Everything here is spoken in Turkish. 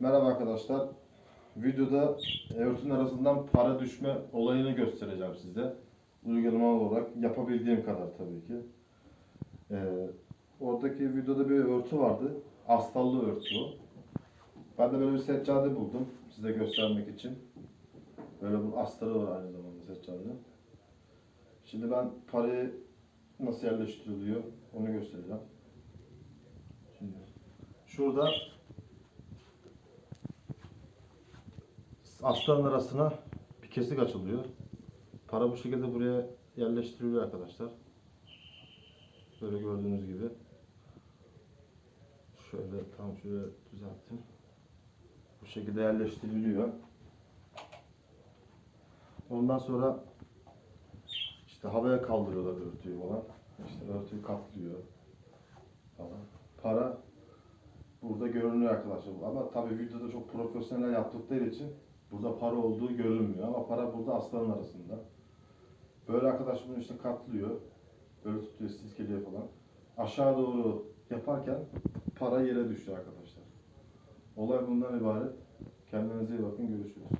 Merhaba arkadaşlar. Videoda örtünün arasından para düşme olayını göstereceğim size. Uygulama olarak yapabildiğim kadar tabii ki. Ee, oradaki videoda bir örtü vardı. Astallı örtü o. Ben de böyle bir seccade buldum size göstermek için. Böyle bu astarı var aynı zamanda seccade. Şimdi ben parayı nasıl yerleştiriliyor onu göstereceğim. Şimdi şurada astarın arasına bir kesik açılıyor. Para bu şekilde buraya yerleştiriliyor arkadaşlar. Böyle gördüğünüz gibi. Şöyle tam şöyle düzelttim. Bu şekilde yerleştiriliyor. Ondan sonra işte havaya kaldırıyorlar örtüyü falan. İşte örtüyü katlıyor falan. Para burada görünüyor arkadaşlar. Ama tabii videoda çok profesyonel yaptıkları için burada para olduğu görünmüyor. Ama para burada aslanın arasında. Böyle arkadaş bunu işte katlıyor. Böyle tutuyor, silkeliyor falan. Aşağı doğru yaparken para yere düşüyor arkadaşlar. Olay bundan ibaret. Kendinize iyi bakın. Görüşürüz.